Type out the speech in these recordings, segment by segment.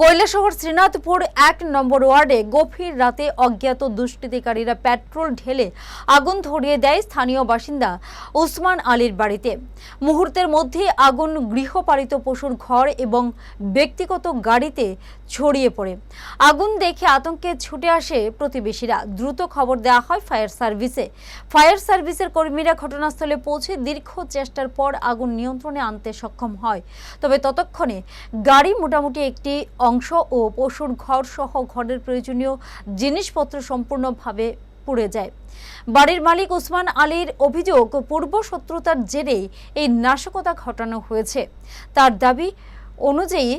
কৈলাসহর শ্রীনাথপুর এক নম্বর ওয়ার্ডে গভীর রাতে অজ্ঞাত দুষ্কৃতিকারীরা পেট্রোল ঢেলে আগুন ধরিয়ে দেয় স্থানীয় বাসিন্দা উসমান আলীর বাড়িতে। মুহূর্তের মধ্যে আগুন গৃহপালিত পশুর ঘর এবং ব্যক্তিগত গাড়িতে ছড়িয়ে পড়ে। আগুন দেখে আতঙ্কে ছুটে আসে প্রতিবেশীরা। দ্রুত খবর দেওয়া হয় ফায়ার সার্ভিসে। ফায়ার সার্ভিসের কর্মীরা ঘটনাস্থলে পৌঁছে দীর্ঘ চেষ্টার পর আগুন নিয়ন্ত্রণে আনতে সক্ষম হয়। তবে ততক্ষণে গাড়ি মোটামুটি একটি অংশ ও পশুর ঘর সহ ঘরের প্রয়োজনীয় জিনিসপত্র সম্পূর্ণভাবে পুড়ে যায়। বাড়ির মালিক ওসমান আলীর অভিযোগ পূর্ব শত্রুতার জেরে এই নাশকতা ঘটানো হয়েছে। তার দাবি অনুযায়ী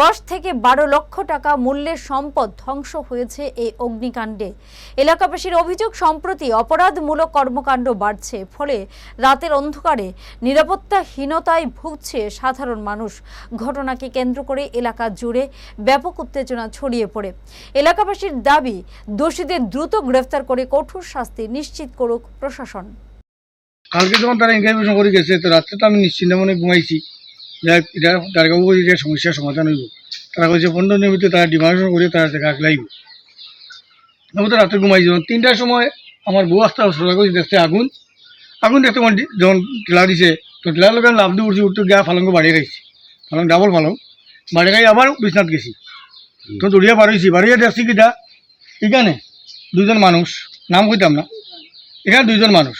দশ থেকে বারো লক্ষ টাকা মূল্যের সম্পদ ধ্বংস হয়েছে এই অগ্নিকাণ্ডে। এলাকাবাসীর অভিযোগ, সম্প্রতি অপরাধমূলক কর্মকাণ্ড বাড়ছে, ফলে রাতের অন্ধকারে নিরাপত্তাহীনতায় ভুগছে সাধারণ মানুষ। ঘটনাকে কেন্দ্র করে এলাকা জুড়ে ব্যাপক উত্তেজনা ছড়িয়ে পড়ে। এলাকাবাসীর দাবি, দোষীদের দ্রুত গ্রেফতার করে কঠোর শাস্তি নিশ্চিত করুক প্রশাসন। কালকে যখন তারা ইনফরমেশন করে গেছে, তো রাত্রে তো আমি নিশ্চিন্ত মনে ঘুমাইছি। যে সমস্যার সমাধান হইব। তারা কইছে দিনের ভিতরে তারা ডিমান্ডেশন করে তারা দেখা লাগবে আমি তো রাত্রে ঘুমাইছি যখন তিনটার সময় আমার বউ আসতে সরকার করেছে দেখতে আগুন। আগুন দেখতে আমার যখন ঠেলা দিছে, তো ঠেলার লোক লাভ দিয়ে উঠছি, উঠতে গিয়া ফালঙ্গ বাড়িয়ে খাইছি। ফালং ডাবল ফালং বাড়ি গাই আবার বিশ্বনাথ গেছি। তো দৌড়িয়া বাড়িয়েছি বাড়িয়ে দেখছি কিটা? এখানে দুজন মানুষ। নাম কইতাম না। এখানে দুইজন মানুষ।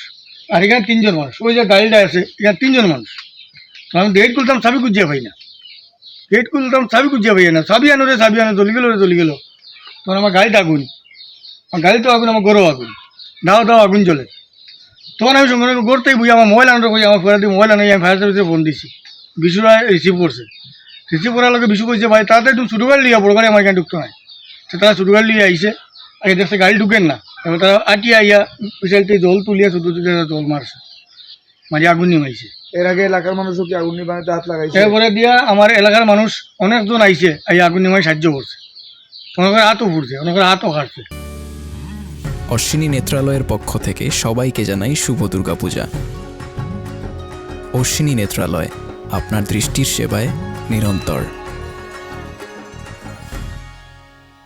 আর এখানে তিনজন মানুষ। ওই যে গাড়িটা আছে, এখানে তিনজন মানুষ। আমি গেট খুলতাম চাবি খুঁজিয়া পাই না গেট খুলতাম চাবি খুঁজিয়া পাই না চাবি আনো রে চাবি আনো চলি গেল রে চলি গেল তখন আমার গাড়িটা আগুন আমার গাড়িতে আগুন আমার গরু আগুন দাও দাও আগুন জ্বলে তখন আমি সঙ্গে সঙ্গে গড়তেই বুঝি আমার মোবাইল আনতে কই আমার ফেরা দিয়ে মোবাইল আনি আমি ফায়ার সার্ভিসে ফোন দিছি বিশুরা রিসিভ করছে রিসিভ করার লগে বিশু কইছে ভাই তাড়াতাড়ি তুমি ছোটো গাড়ি লিয়া বড় গাড়ি আমার এখানে ঢুকতে নাই তারা ছোটো গাড়ি লিয়ে আইসে আগে দেখছে গাড়ি ঢুকেন না তারা আটিয়া আইয়া পিছাইতে জল তুলিয়া ছোটো ছোটো জল মারছে মারি আগুন নিমাইছে এর আগে এলাকার মানুষও কি আগুন নিবানোতে হাত লাগাইছে? এরপরে দিয়া আমার এলাকার মানুষ অনেকজন আইছে এই আগুন নিমাই সাহায্য করছে। অনেকের হাতও ফুটছে অনেকের হাতও কাটছে। অশ্বিনী নেত্রালয়ের পক্ষ থেকে সবাইকে জানাই শুভ দুর্গা পূজা অশ্বিনী নেত্রালয় আপনার দৃষ্টির সেবায় নিরন্তর।